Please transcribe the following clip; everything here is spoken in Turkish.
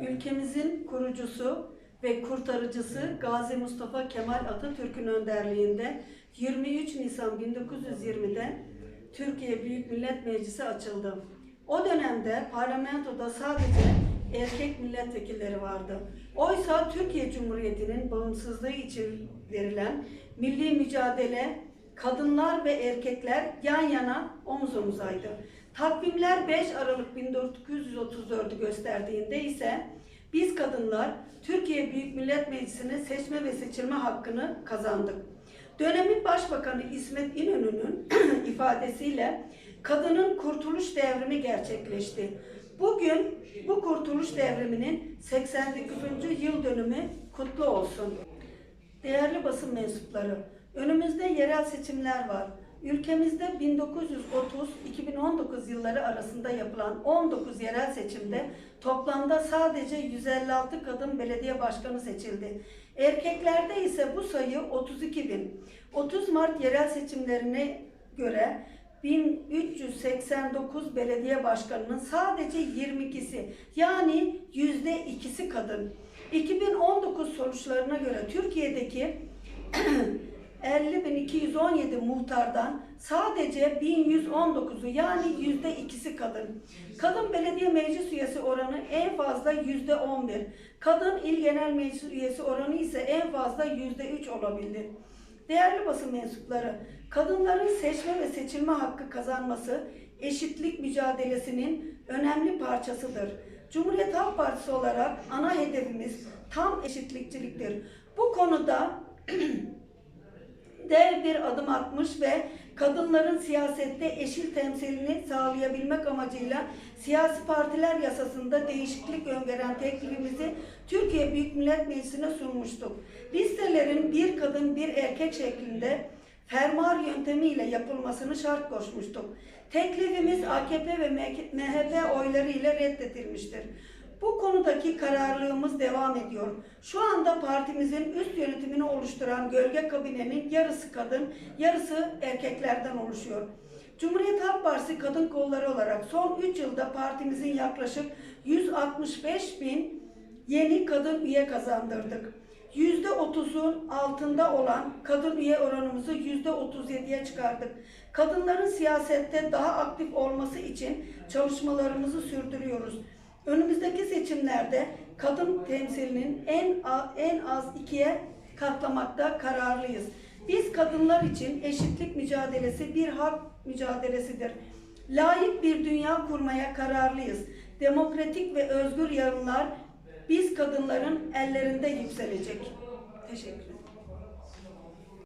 ülkemizin kurucusu ve kurtarıcısı Gazi Mustafa Kemal Atatürk'ün önderliğinde 23 Nisan 1920'de Türkiye Büyük Millet Meclisi açıldı. O dönemde parlamentoda sadece erkek milletvekilleri vardı. Oysa Türkiye Cumhuriyeti'nin bağımsızlığı için verilen milli mücadele kadınlar ve erkekler yan yana omuz omuzaydı. Takvimler 5 Aralık 1934'ü gösterdiğinde ise biz kadınlar Türkiye Büyük Millet Meclisi'ne seçme ve seçilme hakkını kazandık. Dönemin Başbakanı İsmet İnönü'nün ifadesiyle kadının kurtuluş devrimi gerçekleşti. Bugün bu kurtuluş devriminin 89. yıl dönümü kutlu olsun. Değerli basın mensupları, önümüzde yerel seçimler var. Ülkemizde 1930-2019 yılları arasında yapılan 19 yerel seçimde toplamda sadece 156 kadın belediye başkanı seçildi. Erkeklerde ise bu sayı 32 bin. 30 Mart yerel seçimlerine göre 1389 belediye başkanının sadece 22'si yani yüzde ikisi kadın. 2019 sonuçlarına göre Türkiye'deki 50.217 muhtardan sadece 1119'u yani yüzde ikisi kadın. Kadın belediye meclis üyesi oranı en fazla yüzde 11. Kadın il genel meclis üyesi oranı ise en fazla yüzde 3 olabildi. Değerli basın mensupları, kadınların seçme ve seçilme hakkı kazanması eşitlik mücadelesinin önemli parçasıdır. Cumhuriyet Halk Partisi olarak ana hedefimiz tam eşitlikçiliktir. Bu konuda dev bir adım atmış ve kadınların siyasette eşit temsilini sağlayabilmek amacıyla siyasi partiler yasasında değişiklik öngören teklifimizi Türkiye Büyük Millet Meclisi'ne sunmuştuk. Listelerin bir kadın bir erkek şeklinde fermuar yöntemiyle yapılmasını şart koşmuştuk. Teklifimiz AKP ve MHP oyları ile reddedilmiştir. Bu konudaki kararlılığımız devam ediyor. Şu anda partimizin üst yönetimini oluşturan gölge kabinenin yarısı kadın, yarısı erkeklerden oluşuyor. Cumhuriyet Halk Partisi kadın kolları olarak son 3 yılda partimizin yaklaşık 165 bin yeni kadın üye kazandırdık. %30'un altında olan kadın üye oranımızı %37'ye çıkardık. Kadınların siyasette daha aktif olması için çalışmalarımızı sürdürüyoruz. Önümüzdeki seçimlerde kadın temsilinin en az, en az ikiye katlamakta kararlıyız. Biz kadınlar için eşitlik mücadelesi bir hak mücadelesidir. Layık bir dünya kurmaya kararlıyız. Demokratik ve özgür yarınlar biz kadınların ellerinde yükselecek. Teşekkür ederim.